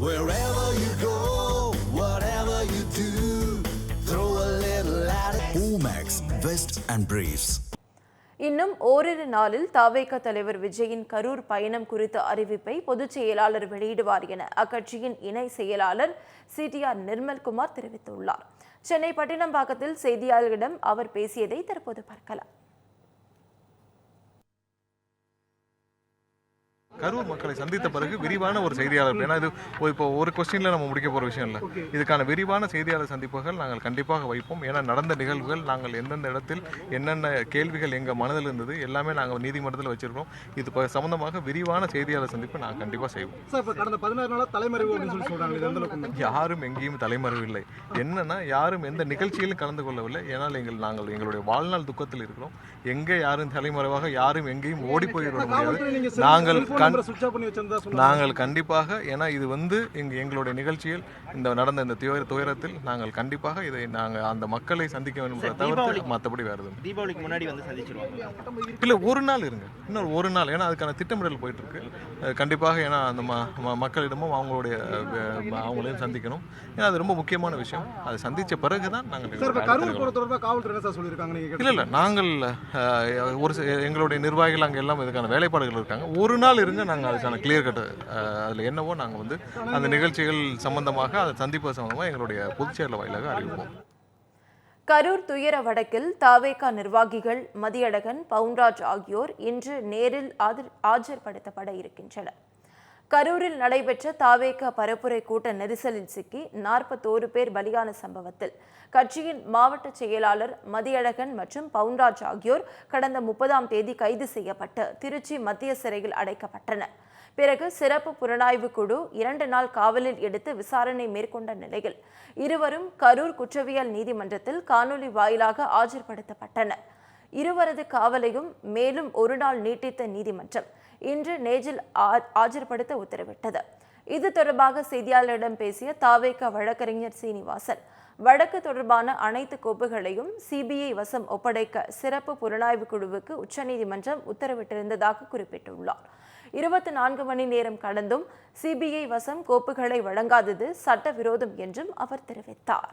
Wherever you go, whatever you do, throw a little at it. Omax, Vest and Briefs. இன்னும் ஓரிரு நாளில் தாவேக தலைவர் விஜயின் கரூர் பயணம் குறித்த அறிவிப்பை பொதுச் செயலாளர் வெளியிடுவார் என அக்கட்சியின் இணை செயலாளர் சிடிஆர் நிர்மல்குமார் தெரிவித்துள்ளார் சென்னை பட்டினம்பாக்கத்தில் செய்தியாளர்களிடம் அவர் பேசியதை தற்போது பார்க்கலாம் கரூர் மக்களை சந்தித்த பிறகு விரிவான ஒரு செய்தியாளர் ஏன்னா இது இப்போ ஒரு கொஸ்டின்ல நம்ம முடிக்க போற விஷயம் இல்லை. இதுக்கான விரிவான செய்தியாளர் சந்திப்புகள் நாங்கள் கண்டிப்பாக வைப்போம். ஏன்னா நடந்த நிகழ்வுகள் நாங்கள் எந்தெந்த இடத்தில் என்னென்ன கேள்விகள் எங்க மனதில் இருந்தது எல்லாமே நாங்கள் நீதிமன்றத்தில் வச்சிருக்கோம் இது சம்பந்தமாக விரிவான செய்தியாளர் சந்திப்பு நாங்கள் கண்டிப்பாக செய்வோம். தலைமறைவு? யாரும் எங்கேயும் தலைமறைவில்லை என்னன்னா யாரும் எந்த நிகழ்ச்சியிலும் கலந்து கொள்ளவில்லை. ஏனால் எங்கள் நாங்கள் எங்களுடைய வாழ்நாள் துக்கத்தில் இருக்கிறோம். எங்கே யாரும் தலைமறைவாக யாரும் எங்கேயும் ஓடி போயிட முடியாது. நாங்கள் நாங்கள் கண்டிப்பாக ஏன்னா இது வந்து இங்க எங்களுடைய நிகழ்ச்சியில் இந்த நடந்த இந்த துயர துயரத்தில் நாங்கள் கண்டிப்பாக இதை நாங்கள் அந்த மக்களை சந்திக்க வேண்டும் தவிர்த்து மற்றபடி வேறு தீபாவளிக்கு முன்னாடி வந்து சந்திச்சிருவாங்க. இல்லை ஒரு நாள் இருங்க. இன்னொரு ஒரு நாள். ஏன்னா அதுக்கான திட்டமிடல் போயிட்டு இருக்கு கண்டிப்பாக ஏன்னா அந்த மக்களிடமும் அவங்களுடைய அவங்களையும் சந்திக்கணும். ஏன்னா அது ரொம்ப முக்கியமான விஷயம். அது சந்திச்ச பிறகு தான் நாங்கள் இல்லை இல்லை. நாங்கள் ஒரு எங்களுடைய நிர்வாகிகள் அங்கே எல்லாம் இதுக்கான வேலைப்பாடுகள் இருக்காங்க. ஒரு நாள் இருங்க. நாங்கள் அதுக்கான கிளியர் கட் அதில் என்னவோ நாங்கள் வந்து அந்த நிகழ்ச்சிகள் சம்பந்தமாக அதை சந்திப்பு சம்பந்தமாக எங்களுடைய பொதுச்செயலர் வாயிலாக அறிவிப்போம். கரூர் துயர வடக்கில் தாவேகா நிர்வாகிகள் மதியழகன் பவுன்ராஜ் ஆகியோர் இன்று நேரில் ஆஜர்- ஆஜர்படுத்தப்பட இருக்கின்றனர். கரூரில் நடைபெற்ற தாவேக பரப்புரை கூட்ட நெரிசலில் சிக்கி நாற்பத்தோரு பேர் பலியான சம்பவத்தில். கட்சியின் மாவட்ட செயலாளர் மதியழகன் மற்றும் பவுன்ராஜ் ஆகியோர் கடந்த முப்பதாம் தேதி கைது செய்யப்பட்டு திருச்சி மத்திய சிறையில் அடைக்கப்பட்டனர். பிறகு சிறப்பு புலனாய்வு குழு இரண்டு நாள் காவலில் எடுத்து விசாரணை மேற்கொண்ட நிலையில் இருவரும் கரூர் குற்றவியல் நீதிமன்றத்தில் காணொலி வாயிலாக ஆஜர்படுத்தப்பட்டனர். இருவரது காவலையும் மேலும் ஒரு நாள் நீட்டித்த நீதிமன்றம் இன்று நேஜில் ஆ- ஆஜர்படுத்த உத்தரவிட்டது. இது தொடர்பாக செய்தியாளரிடம் பேசிய தாவேக வழக்கறிஞர் சீனிவாசன் வழக்கு தொடர்பான அனைத்து கோப்புகளையும் சிபிஐ வசம் ஒப்படைக்க சிறப்பு புலனாய்வு குழுவுக்கு உச்சநீதிமன்றம் உத்தரவிட்டிருந்ததாக குறிப்பிட்டுள்ளார். இருபத்தி நான்கு மணி நேரம் கடந்தும் சிபிஐ வசம் கோப்புகளை வழங்காதது சட்டவிரோதம் என்றும் அவர் தெரிவித்தார்.